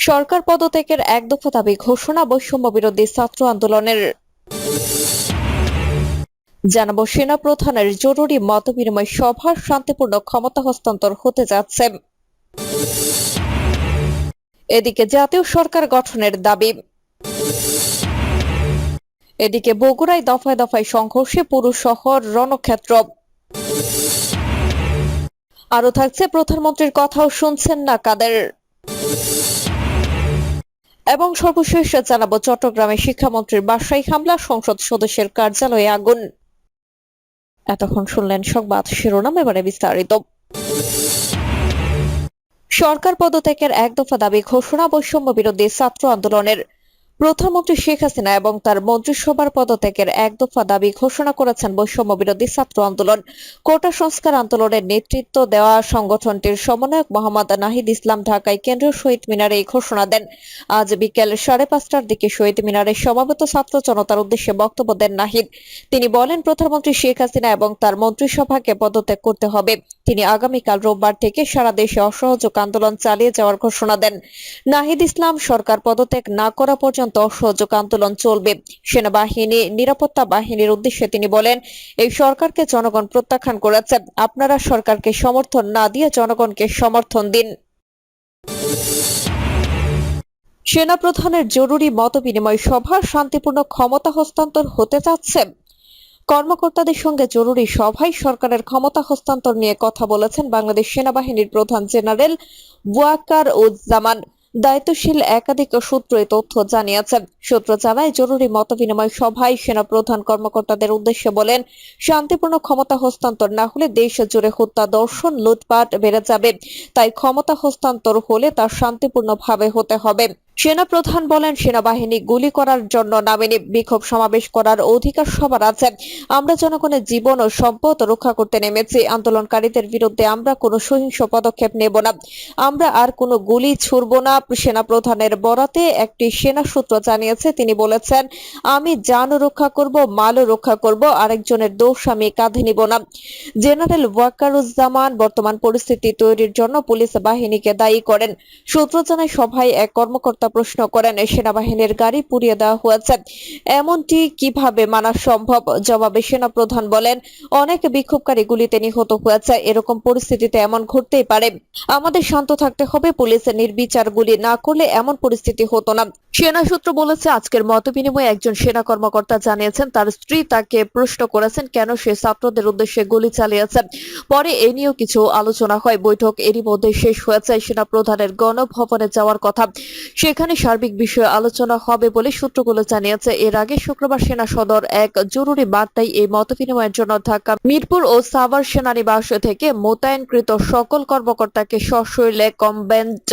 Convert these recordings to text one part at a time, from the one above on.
সরকার পদত্যাগের এক দফা দাবি, ঘোষণা বৈষম্য বিরোধী ছাত্র আন্দোলনের। জানাব সেনা প্রধানের জরুরি মতবিনিময় সভার শান্তিপূর্ণ ক্ষমতা হস্তান্তর হতে যাচ্ছে। এদিকে জাতীয় সরকার গঠনের দাবি, এদিকে বগুড়ায় দফায় দফায় সংঘর্ষে পুরুষ শহর রণক্ষেত্র। আরও থাকছে প্রধানমন্ত্রীর কথাও শুনছেন না কাদের। এবং সর্বশেষ জানাব চট্টগ্রামে শিক্ষামন্ত্রীর বাসায় হামলা, সংসদ সদস্যের কার্যালয়ে আগুন। এতক্ষণ শুনলেন সংবাদ শিরোনাম, এবারে বিস্তারিত। সরকার পদত্যাগের এক দফা দাবি ঘোষণা বৈষম্য বিরোধী ছাত্র আন্দোলনের। প্রধানমন্ত্রী শেখ হাসিনা এবং তার মন্ত্রিসভার পদত্যাগের এক দফা দাবি ঘোষণা করেছেন বৈষম্য বিরোধী ছাত্র আন্দোলন। কোটা সংস্কার আন্দোলনের নেতৃত্ব দেওয়া সংগঠনটির সমন্বয়ক মোহাম্মদ নাহিদ ইসলাম ঢাকায় কেন্দ্রীয় শহীদ মিনারে এই ঘোষণা দেন। আজ বিকেল সাড়ে পাঁচটার দিকে শহীদ মিনারে সমাবেত ছাত্র জনতার উদ্দেশ্যে বক্তব্য দেন নাহিদ। তিনি বলেন, প্রধানমন্ত্রী শেখ হাসিনা এবং তার মন্ত্রিসভাকে পদত্যাগ করতে হবে। তিনি আগামীকাল রোববার থেকে সারা দেশে অসহযোগ আন্দোলন চালিয়ে যাওয়ার ঘোষণা দেন। নাহিদ ইসলাম সরকার পদত্যাগ না করা পর্যন্ত অসহযোগ আন্দোলন চলবে। সেনাবাহিনী নিরাপত্তা বাহিনীর উদ্দেশ্যে তিনি বলেন, এই সরকারকে জনগণ প্রত্যাখ্যান করেছে। আপনারা সরকারকে সমর্থন না দিয়ে জনগণকে সমর্থন দিন। সেনাপ্রধানের জরুরি মতবিনিময় সভা শান্তিপূর্ণ ক্ষমতা হস্তান্তর হতে যাচ্ছে। কর্মকর্তাদের সঙ্গে জরুরি সভায় সরকারের ক্ষমতা হস্তান্তর নিয়ে কথা বলেছেন বাংলাদেশ সেনাবাহিনীর প্রধান জেনারেল ওয়াকার উজ্জামান। দায়িত্বশীল একাধিক সূত্র তথ্য জানিয়েছেন। সূত্র জানায়, জরুরি মতবিনিময় সভায় সেনা প্রধান কর্মকর্তাদের উদ্দেশ্যে বলেন, শান্তিপূর্ণ ক্ষমতা হস্তান্তর না হলে দেশ জুড়ে হত্যা, দর্শন, লুটপাট বেড়ে যাবে। তাই ক্ষমতা হস্তান্তর হলে তা শান্তিপূর্ণভাবে হতে হবে। সেনা প্রধান বলেন, সেনাবাহিনী গুলি করার জন্য নামেনি, বিক্ষোভ সমাবেশ করার অধিকার সবার আছে। আমরা জনগণের জীবন ও সম্পদ রক্ষা করতে নেমেছি। আন্দোলনকারীদের বিরুদ্ধে আমরা কোনো সহিংস পদক্ষেপ নেব না। আমরা আর কোনো গুলি ছুড়ব না। সেনা প্রধানের বরাতে একটি সেনা সূত্র জানিয়েছে, তিনি বলেছেন, আমি জান রক্ষা করব মালও রক্ষা করব, আরেকজনের দোষ আমি কাঁধে নিব না। জেনারেল ওয়াকারুজ্জামান বর্তমান পরিস্থিতি তৈরির জন্য পুলিশ বাহিনীকে দায়ী করেন। সূত্র জানায়, সভায় এক কর্মকর্তা প্রশ্ন করেন, সেনাবাহিনীর গাড়ি পুড়িয়ে দেওয়া হয়েছে। এমনটি কীভাবে মানা সম্ভব? জবাবে সেনা প্রধান বলেন, অনেক বিক্ষোভকারী গুলিতে নিহত হয়েছে। এরকম পরিস্থিতিতে এমন ঘটতেই পারে। আমাদের শান্ত থাকতে হবে। পুলিশ নির্বিচার গুলি না করলে এমন পরিস্থিতি হতো না। সেনা সূত্র বলেছে, আজকের মত বিনিময়ে একজন সেনা কর্মকর্তা জানিয়েছেন, তার স্ত্রী তাকে প্রশ্ন করেছেন, কেন সে ছাত্রদের উদ্দেশ্যে গুলি চালিয়েছে। পরে এ নিয়েও কিছু আলোচনা হয়। বৈঠক এরই মধ্যে শেষ হয়েছে সেনা প্রধানের গণভবনে যাওয়ার কথা। সেখানে সার্বিক বিষয়ে আলোচনা হবে বলে সূত্রগুলো জানিয়েছে। এর আগে শুক্রবার সেনা সদর এক জরুরি বার্তায় এই মত বিনিময়ের জন্য ঢাকা, মিরপুর ও সাভার সেনানিবাস থেকে মোতায়েনকৃত সকল কর্মকর্তাকে সশরীরে কমব্যান্ড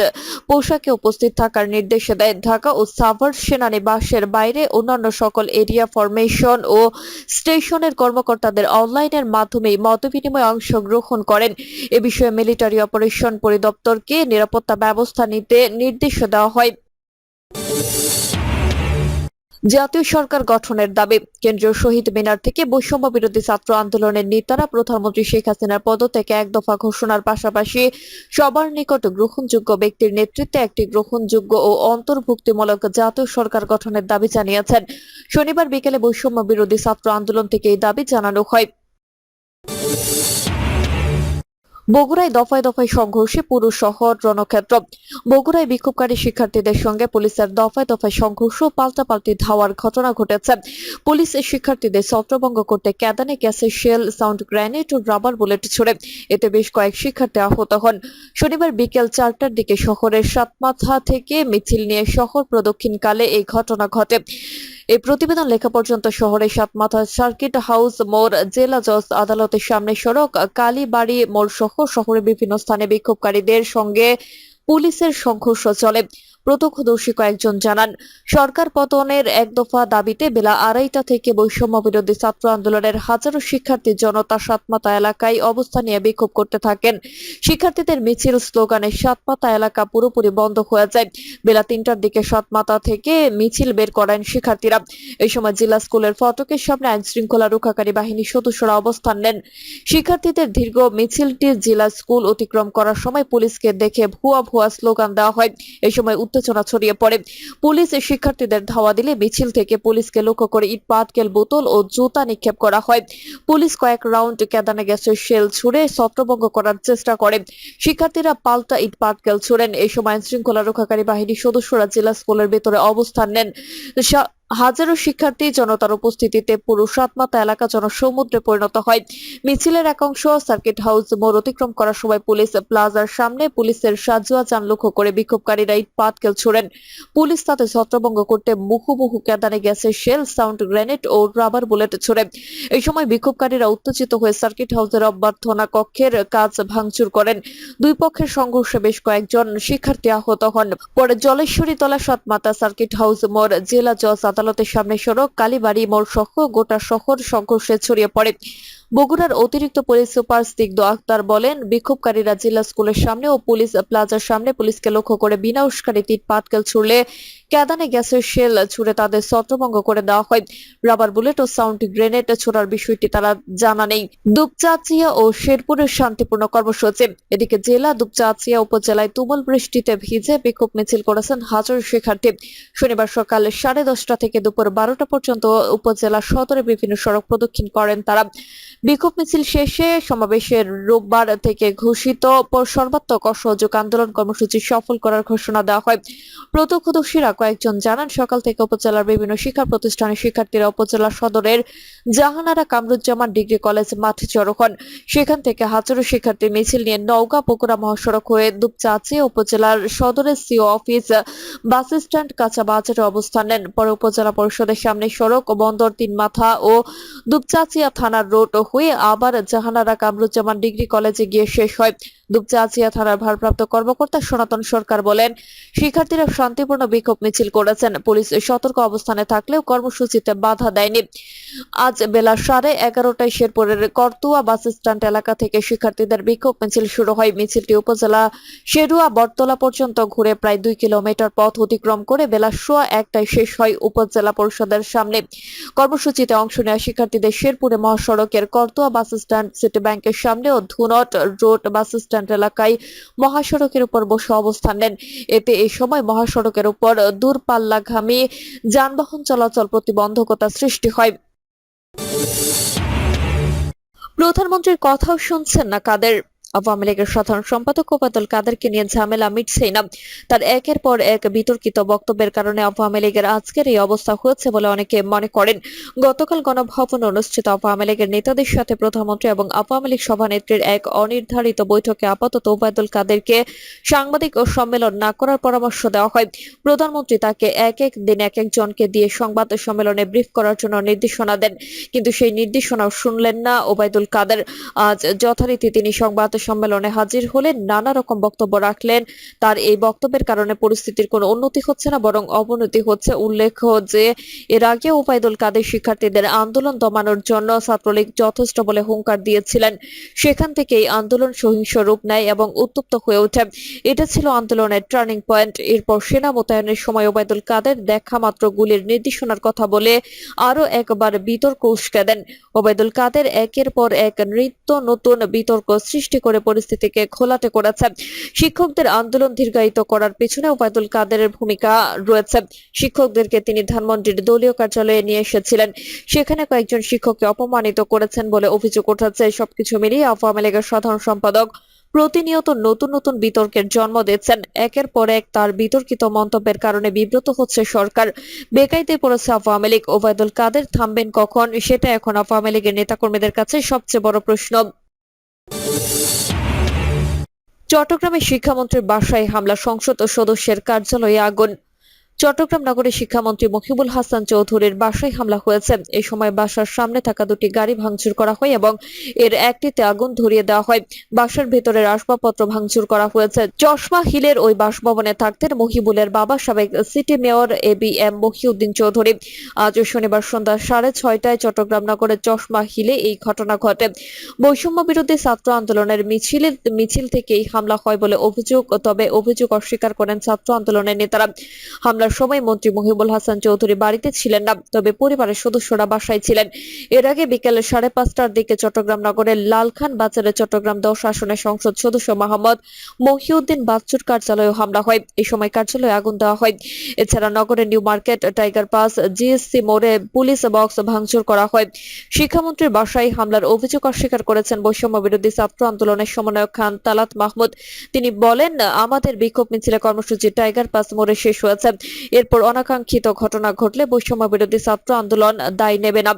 পোশাকে উপস্থিত থাকার নির্দেশ দেয়। ঢাকা ও সাভার সেনানিবাসের বাইরে অন্যান্য সকল এরিয়া ফরমেশন ও স্টেশনের কর্মকর্তাদের অনলাইনের মাধ্যমে মতবিনিময়ে অংশগ্রহণ করেন। এ বিষয়ে মিলিটারি অপারেশন পরিদপ্তরকে নিরাপত্তা ব্যবস্থা নিতে নির্দেশ দেওয়া হয়। জাতীয় সরকার গঠনের দাবি। কেন্দ্রীয় শহীদ মিনার থেকে বৈষম্য বিরোধী ছাত্র আন্দোলনের নেতারা প্রধানমন্ত্রী শেখ হাসিনার পদত্যাগে এক দফা ঘোষণার পাশাপাশি সবার নিকট গ্রহণযোগ্য ব্যক্তির নেতৃত্বে একটি গ্রহণযোগ্য ও অন্তর্ভুক্তিমূলক জাতীয় সরকার গঠনের দাবি জানিয়েছেন। শনিবার বিকেলে বৈষম্য বিরোধী ছাত্র আন্দোলন থেকে এই দাবি জানানো হয়। বগুড়ায় দফায় দফায় সংঘর্ষে পুরো শহর রণক্ষেত্র। বগুড়ায় বিক্ষোভকারী শিক্ষার্থীদের সঙ্গে পুলিশের দফায় দফায় সংঘর্ষ পাল্টাপাল্টি ধাওয়ার ঘটনা ঘটেছে। পুলিশ শিক্ষার্থীদের ছত্রভঙ্গ করতে ক্যাদানে গ্যাসের শেল, সাউন্ড গ্রেনেড ও রাবার বুলেট ছুড়ে। এতে বেশ কয়েক শিক্ষার্থী আহত হন। শনিবার বিকেল চারটার দিকে শহরের সাতমাথা থেকে মিছিল নিয়ে শহর প্রদক্ষিণকালে এই ঘটনা ঘটে। এই প্রতিবেদন লেখা পর্যন্ত শহরের সাতমাথা সার্কিট হাউস মোড়, জেলা জজ আদালতের সামনে সড়ক, কালীবাড়ি মোড় সহ শহরের বিভিন্ন স্থানে বিক্ষোভকারীদের সঙ্গে পুলিশের সংঘর্ষ চলে। প্রত্যক্ষদর্শী কয়েকজন জানান, সরকার পতনের এক দফা দাবিতে বেলা আড়াইটা থেকে বৈষম্য বিরোধী ছাত্র আন্দোলনের হাজারো শিক্ষার্থী জনতা সাতমাতা এলাকায় অবস্থান নিয়ে বিক্ষোভ করতে থাকেন। শিক্ষার্থীদের মিছিল স্লোগানে সাতমাতা এলাকা পুরোপুরি বন্ধ হয়ে যায়। বেলা তিনটার দিকে সাতমাতা থেকে মিছিল বের করেন শিক্ষার্থীরা। এই সময় জেলা স্কুলের ফটকের সামনে আইন শৃঙ্খলা রক্ষাকারী বাহিনীর সদস্যরা অবস্থান নেন। শিক্ষার্থীদের দীর্ঘ মিছিলটি জেলা স্কুল অতিক্রম করার সময় পুলিশকে দেখে ভুয়া ভুয়া স্লোগান দেওয়া হয়। এ সময় উত্তেজনা ছড়িয়ে পড়ে। পুলিশ শিক্ষার্থীদের ধাওয়া দিলে মিছিল থেকে পুলিশকে লক্ষ্য করে ইট পাটকেল বোতল ও জুতা নিক্ষেপ করা হয়। পুলিশ কয়েক রাউন্ড কেদানে গ্যাসের শেল ছুড়ে ছত্রভঙ্গ করার চেষ্টা করে। শিক্ষার্থীরা পাল্টা ইট পাটকেল ছুড়েন। এই সময় শৃঙ্খলা রক্ষাকারী বাহিনীর সদস্যরা জেলা স্কুলের ভেতরে অবস্থান নেন। হাজারো শিক্ষার্থী জনতার উপস্থিতিতে পুরো সাতমাতা এলাকা জনসমুদ্রে পরিণত হয়। মিছিলের এক অংশ সার্কিট হাউস মোড় অতিক্রম করার সময় পুলিশ প্লাজার সামনে পুলিশের সাজুয়া যান লক্ষ্য করে বিক্ষোভকারীরা ইট পাটকেল ছুড়েন। পুলিশ তাতে ছত্রভঙ্গ করতে মুহুমুহু কেদানে গ্যাসের শেল, সাউন্ড গ্রেনেড ও রাবার বুলেট ছুড়ে। এই সময় বিক্ষোভকারীরা উত্তেজিত হয়ে সার্কিট হাউসের অভ্যর্থনা কক্ষের কাজ ভাঙচুর করেন। দুই পক্ষের সংঘর্ষে বেশ কয়েকজন শিক্ষার্থী আহত হন। পরে জলেশ্বরী তলা সাতমাতা সার্কিট হাউস মোড় জেলা জজ আদালতের সামনে সড়ক কালীবাড়ি মোড় সহ গোটা শহর সংঘর্ষে ছড়িয়ে পড়ে। বগুড়ার অতিরিক্ত পুলিশ সুপার স্নিগ্ধ আক্তার বলেন, বিক্ষোভকারীরা জেলা স্কুলের সামনে ও পুলিশ প্লাজার সামনে পুলিশকে লক্ষ্য করে বিনা উস্কানি তিন পাটকেল ছুড়লে কেদানে গ্যাসের শেল ছুড়ে তাদের ছত্রভঙ্গ করে দেওয়া হয়। রাবার বুলেট ও সাউন্ড গ্রেনেড ছোড়ার বিষয়টি তারা জানা নেই। দুপচাচিয়া ও শেরপুরের শান্তিপূর্ণ কর্মসূচি। এদিকে জেলা দুপচাচিয়া উপজেলায় তুমুল বৃষ্টিতে ভিজে বিক্ষোভ মিছিল করেছেন হাজার শিক্ষার্থী। শনিবার সকাল সাড়ে দশটা থেকে দুপুর বারোটা পর্যন্ত উপজেলা সদরে বিভিন্ন সড়ক প্রদক্ষিণ করেন তারা। বিক্ষোভ মিছিল শেষে সমাবেশের রোববার থেকে ঘোষিত সর্বাত্মক অসহযোগ আন্দোলন কর্মসূচি সফল করার ঘোষণা দেওয়া হয়। প্রত্যক্ষদর্শীরা কয়েকজন জানান, সকাল থেকে উপজেলার বিভিন্ন শিক্ষা প্রতিষ্ঠানের শিক্ষার্থীরা উপজেলা সদরের জাহানারা কামরুজ্জামান ডিগ্রি কলেজ মাঠে জড়ো হন। সেখান থেকে হাজারো শিক্ষার্থী মিছিল নিয়ে নওগাঁ বগুড়া মহাসড়ক হয়ে দুপচাচি উপজেলার সদরের সিও অফিস বাস স্ট্যান্ড কাঁচা বাজারে অবস্থান নেন। পরে উপজেলা পরিষদের সামনে সড়ক ও বন্দর তিন মাথা ও দুপচাচিয়া থানার রোড হয়ে আবার জাহানারা কামরুজ্জামান ডিগ্রি কলেজে গিয়ে শেষ হয়। দুপচাচিয়া থানার ভারপ্রাপ্ত কর্মকর্তা সনাতন সরকার বলেন, শিক্ষার্থীরা শান্তিপূর্ণ বিক্ষোভ মিছিল করেছেন। পুলিশ সতর্ক অবস্থানে থাকলেও কর্মসূচিতে বাধা দেয়নি। আজ বেলা সাড়ে এগারোটায় শেরপুরের করতুয়া বাস স্ট্যান্ড এলাকা থেকে শিক্ষার্থীদের বিক্ষোভ মিছিল শুরু হয়। মিছিলটি উপজেলা শেরুয়া বটতলা পর্যন্ত ঘুরে প্রায় দুই কিলোমিটার পথ অতিক্রম করে বেলা সোয়া একটায় শেষ হয় উপজেলা পরিষদের সামনে। কর্মসূচিতে অংশ নেওয়া শিক্ষার্থীদের শেরপুরে মহাসড়কের করতোয়া বাস স্ট্যান্ড সিটি ব্যাংকের সামনে ও ধুনট রোড বাস স্ট্যান্ড এলাকায় মহাসড়কের উপর বসে অবস্থান নেন। এতে এ সময় মহাসড়কের উপর দূরপাল্লাগামী যানবাহন চলাচল প্রতিবন্ধকতা সৃষ্টি হয়। প্রধানমন্ত্রীর কথাও শুনছেন না কাদের? আওয়ামী লীগের সাধারণ সম্পাদক ওবায়দুল কাদেরকে নিয়ে ঝামেলা মিটছেই না। তার একের পর এক বিতর্কিত বক্তব্যের কারণে আওয়ামী লীগের আজকের এই অবস্থা হয়েছে বলে অনেকে মনে করেন। গতকাল গণভবনে অনুষ্ঠিত আওয়ামী লীগের নেতাদের সাথে প্রধানমন্ত্রী এবং আওয়ামী লীগ সভানেত্রীর এক অনির্ধারিত বৈঠকে আপাতত ওবায়দুল কাদেরকে সাংবাদিক ও সম্মেলন না করার পরামর্শ দেওয়া হয়। প্রধানমন্ত্রী তাকে এক এক দিন এক একজনকে দিয়ে সংবাদ সম্মেলনে ব্রিফ করার জন্য নির্দেশনা দেন। কিন্তু সেই নির্দেশনাও শুনলেন না ওবায়দুল কাদের। আজ যথারীতি তিনি সংবাদ সম্মেলনে হাজির হলেন নানা রকম বক্তব্য রাখলেন। তার এই বক্তব্যের কারণে পরিস্থিতির কোনো উন্নতি হচ্ছে না, বরং অবনতি হচ্ছে। উল্লেখ্য যে, এর আগে ওবায়দুল কাদের শিক্ষার্থীদের আন্দোলন দমানোর জন্য ছাত্রলীগ যথেষ্ট বলে হুঙ্কার দিয়েছিলেন। সেখান থেকে এই আন্দোলন সহিংস রূপ নেয় এবং উত্তপ্ত হয়ে ওঠে। এটা ছিল আন্দোলনের টার্নিং পয়েন্ট। এরপর সেনা মোতায়েনের সময় ওবায়দুল কাদের দেখা মাত্র গুলির নির্দেশনার কথা বলে আরও একবার বিতর্ক উস্কে দেন। ওবায়দুল কাদের একের পর এক নৃত্য নতুন বিতর্ক সৃষ্টি করে পরিস্থিতিকে ঘোলাটে করেছে। শিক্ষকদের আন্দোলন দীর্ঘায়িত করার পেছনে ওবায়দুল কাদেরের ভূমিকা রয়েছে। শিক্ষকদেরকে তিনি ধানমন্ডির দলীয় কার্যালয়ে নিয়ে এসেছিলেন। সেখানে কয়েকজন শিক্ষককে অপমানিত করেছেন বলে অভিযোগ উঠেছে। সবকিছু মিলিয়ে আওয়ামী লীগের সাধারণ সম্পাদক প্রতিনিয়ত নতুন নতুন বিতর্কের জন্ম দিচ্ছেন। একের পর এক তার বিতর্কিত মন্তব্যের কারণে বিব্রত হচ্ছে সরকার। বেকায়দায় পড়েছে আওয়ামী লীগ। ওবায়দুল কাদের থামবেন কখন? সেটা এখন আওয়ামী লীগের নেতাকর্মীদের কাছে সবচেয়ে বড় প্রশ্ন। চট্টগ্রামে শিক্ষামন্ত্রীর বাসায় হামলা সংসদ সদস্যের কার্যালয়ে আগুন। চট্টগ্রাম নগরের শিক্ষামন্ত্রী মহিবুল হাসান চৌধুরীর বাসায় হামলা হয়েছে। এই সময় বাসার সামনে থাকা দুটি গাড়ি ভাঙচুর করা হয় এবং এর একটিতে আগুন ধরিয়ে দেওয়া হয়। বাসার ভেতরের আসবাবপত্র ভাঙচুর করা হয়েছে। চশমা হিলের ওই বাসভবনে থাকতেন মহিবুলের বাবা সাবেক city mayor A B M Mohiuddin Chowdhury. আজ শনিবার সন্ধ্যা সাড়ে ছয়টায় চট্টগ্রাম নগরের চশমা হিলে এই ঘটনা ঘটে। বৈষম্য বিরোধী ছাত্র আন্দোলনের মিছিলে, মিছিল থেকেই হামলা হয় বলে অভিযোগ, তবে অভিযোগ অস্বীকার করেন ছাত্র আন্দোলনের নেতারা। হামলার সময় মন্ত্রী মহিবুল হাসান চৌধুরী বাড়িতে ছিলেন না, তবে পরিবারের সদস্যরা বাসায় ছিলেন। এর আগে বিকেল সাড়ে পাঁচটার দিকে চট্টগ্রাম নগরের লালখান বাজারে চট্টগ্রাম দশ আসনের সংসদ সদস্য মোহাম্মদ মহিউদ্দিন বাচ্চুর কার্যালয়ে হামলা হয়। এই সময় কার্যালয়ে আগুন দেওয়া হয়। এছাড়া নগরের New Market, Tiger Pass, GSC মোড়ে পুলিশ বক্স ভাঙচুর করা হয়। শিক্ষামন্ত্রীর বাসায় হামলার অভিযোগ অস্বীকার করেছেন বৈষম্য বিরোধী ছাত্র আন্দোলনের সমন্বয়ক খান তালাত মাহমুদ। তিনি বলেন, আমাদের বিক্ষোভ মিছিলে কর্মসূচি টাইগার পাস মোড়ে শেষ হয়েছে। এরপর অনাকাঙ্ক্ষিত ঘটনা ঘটলে বৈষম্য বিরোধী ছাত্র আন্দোলন দায় নেবে না।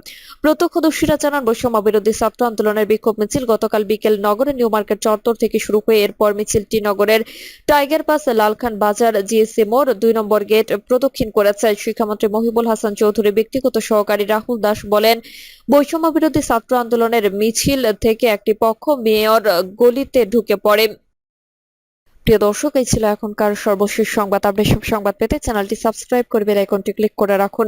প্রত্যক্ষদর্শীরা জানান বৈষম্য বিরোধী ছাত্র আন্দোলনের বিক্ষোভ মিছিল গতকাল বিকেল নগরের নিউ মার্কেট চত্বর থেকে শুরু হয়ে এরপর মিছিলটি নগরের টাইগার পাস লালখান বাজার জিএসসি মোড় দুই নম্বর গেট প্রদক্ষিণ করেছে। শিক্ষামন্ত্রী মহিবুল হাসান চৌধুরী, ব্যক্তিগত সহকারী রাহুল দাস বলেন বৈষম্য বিরোধী ছাত্র আন্দোলনের মিছিল থেকে একটি পক্ষ মেয়র গলিতে ঢুকে পড়ে। প্রিয় দর্শক, এই ছিল এখনকার সর্বশেষ সংবাদ। আপডেট সব সংবাদ পেতে চ্যানেলটি সাবস্ক্রাইব করে বেল আইকনটি ক্লিক করে রাখুন।